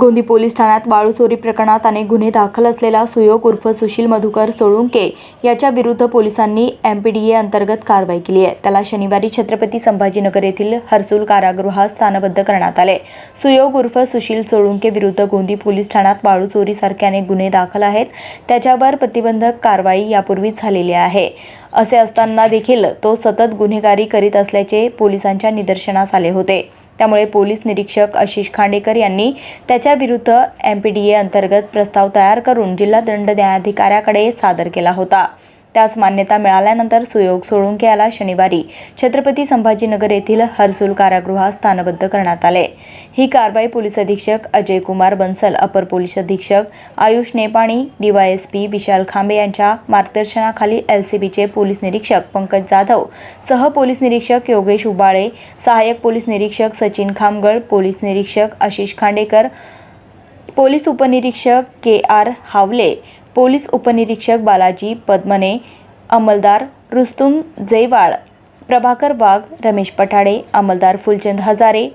Gondi police ठाण्यात वाळू चोरी प्रकरणात अनेक गुन्हे दाखल असलेला सुयोग उर्फ सुशील मधुकर सोळुंके याच्या विरुद्ध पोलिसांनी एमपीडीए अंतर्गत कारवाई केली आहे. त्याला शनिवारी छत्रपती संभाजीनगर येथील हर्सूल कारागृहात स्थानबद्ध करण्यात आले. सुयोग उर्फ सुशील सोळुंके विरुद्ध गोंदी पोलीस ठाण्यात वाळू चोरीसारखे अनेक गुन्हे दाखल आहेत. त्याच्यावर प्रतिबंधक कारवाई यापूर्वीच झालेली आहे. असे असताना देखील तो सतत गुन्हेगारी करीत असल्याचे पोलिसांच्या निदर्शनास आले होते. त्यामुळे पोलीस निरीक्षक आशिष खांडेकर यांनी त्याच्या विरुद्ध एम पी डी ए अंतर्गत प्रस्ताव तयार करून जिल्हा दंड न्यायाधिकाऱ्याकडे सादर केला होता. त्यास मान्यता मिळाल्यानंतर सुयोग सोळुंके याला शनिवारी छत्रपती संभाजीनगर येथील हर्सुल कारागृहात स्थानबद्ध करण्यात आले. ही कारवाई पोलीस अधीक्षक अजय कुमार बन्सल अपर पोलीस अधीक्षक आयुष नेपाणी डीवायएसपी विशाल खांबे यांच्या मार्गदर्शनाखाली एल सी बीचे पोलीस निरीक्षक पंकज जाधव सह पोलीस निरीक्षक योगेश उबाळे सहाय्यक पोलीस निरीक्षक सचिन खामगळ पोलीस निरीक्षक आशिष खांडेकर पोलीस उपनिरीक्षक के आर हावले पोलीस उपनिरीक्षक बालाजी पद्मने अंमलदार रुस्तुम जयवाळ प्रभाकर वाघ रमेश पठाडे अंमलदार फुलचंद हजारे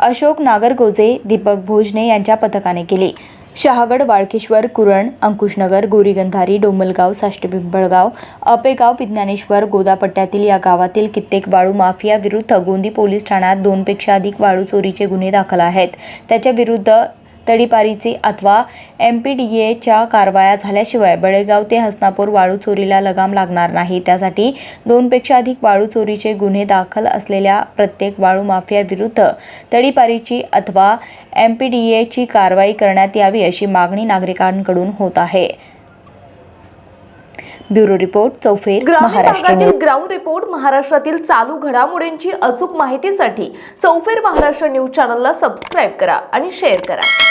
अशोक नागरगोजे दीपक भोजने यांच्या पथकाने केले. शहागड वाळकेश्वर कुरण अंकुशनगर गोरीगंधारी डोंबलगाव साष्टपिंपळगाव अपेगाव विज्ञानेश्वर गोदापट्ट्यातील या गावातील कित्येक वाळू माफिया विरुद्ध गोंदी पोलीस ठाण्यात दोनपेक्षा अधिक वाळू चोरीचे गुन्हे दाखल आहेत. त्याच्या विरुद्ध तडीपारीचे अथवा एम पी डी एच्या कारवाया झाल्याशिवाय बळेगाव ते हसनापूर वाळू चोरीला लगाम लागणार नाही. त्यासाठी दोनपेक्षा अधिक वाळू चोरीचे गुन्हे दाखल असलेल्या प्रत्येक वाळू माफिया विरुद्ध तडीपारीची अथवा एम पी डी एची कारवाई करण्यात यावी अशी मागणी नागरिकांकडून होत आहे. ब्युरो रिपोर्ट चौफेर ग्रामीण महाराष्ट्र न्यूज. भागातील ग्राउंड रिपोर्ट महाराष्ट्रातील चालू घडामोडींची अचूक माहितीसाठी चौफेर महाराष्ट्र न्यूज चॅनलला सबस्क्राईब करा आणि शेअर करा.